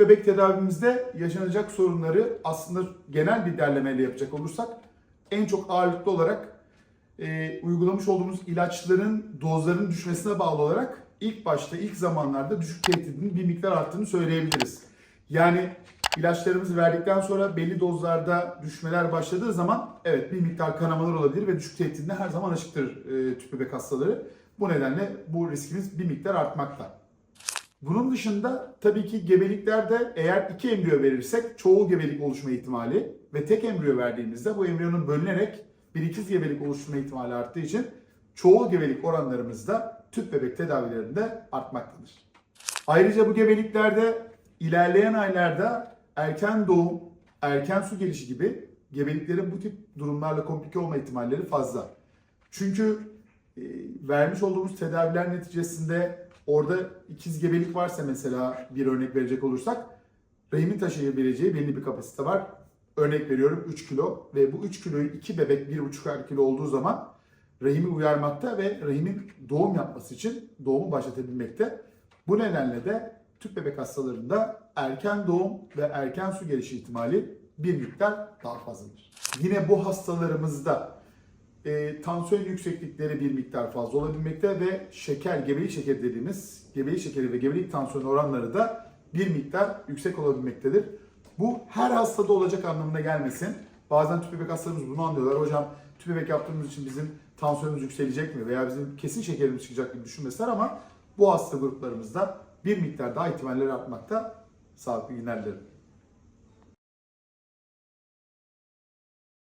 bebek tedavimizde yaşanacak sorunları aslında genel bir derlemeyle yapacak olursak en çok ağırlıklı olarak e, uygulamış olduğumuz ilaçların dozlarının düşmesine bağlı olarak ilk başta ilk zamanlarda düşük tehdidinin bir miktar arttığını söyleyebiliriz. Yani ilaçlarımızı verdikten sonra belli dozlarda düşmeler başladığı zaman evet bir miktar kanamalar olabilir ve düşük tehdidine her zaman açıktır e, tüp bebek hastaları. Bu nedenle bu riskimiz bir miktar artmakta. Bunun dışında tabii ki gebeliklerde eğer iki embriyo verirsek çoğul gebelik oluşma ihtimali ve tek embriyo verdiğimizde bu embriyonun bölünerek bir ikiz gebelik oluşturma ihtimali arttığı için çoğul gebelik oranlarımız da tüp bebek tedavilerinde artmaktadır. Ayrıca bu gebeliklerde ilerleyen aylarda erken doğum, erken su gelişi gibi gebeliklerin bu tip durumlarla komplike olma ihtimalleri fazla. Çünkü e, vermiş olduğumuz tedaviler neticesinde orada ikiz gebelik varsa mesela bir örnek verecek olursak rahimin taşıyabileceği belli bir kapasite var. Örnek veriyorum 3 kilo ve bu 3 kiloyu iki bebek 1,5 kilo olduğu zaman rahimi uyarmakta ve rahimin doğum yapması için doğumu başlatabilmekte. Bu nedenle de tüp bebek hastalarında erken doğum ve erken su gelişi ihtimali bir miktar daha fazladır. Yine bu hastalarımızda e, tansiyon yükseklikleri bir miktar fazla olabilmekte ve şeker, gebelik şekeri dediğimiz gebelik şekeri ve gebelik tansiyonu oranları da bir miktar yüksek olabilmektedir. Bu her hastada olacak anlamına gelmesin. Bazen tüp bebek hastalarımız bunu anlıyorlar. Hocam tüp bebek yaptığımız için bizim tansiyonumuz yükselecek mi veya bizim kesin şekerimiz çıkacak gibi düşünmesinler ama bu hasta gruplarımızda bir miktar daha ihtimalleri artmakta. Sağlıklı günler dilerim.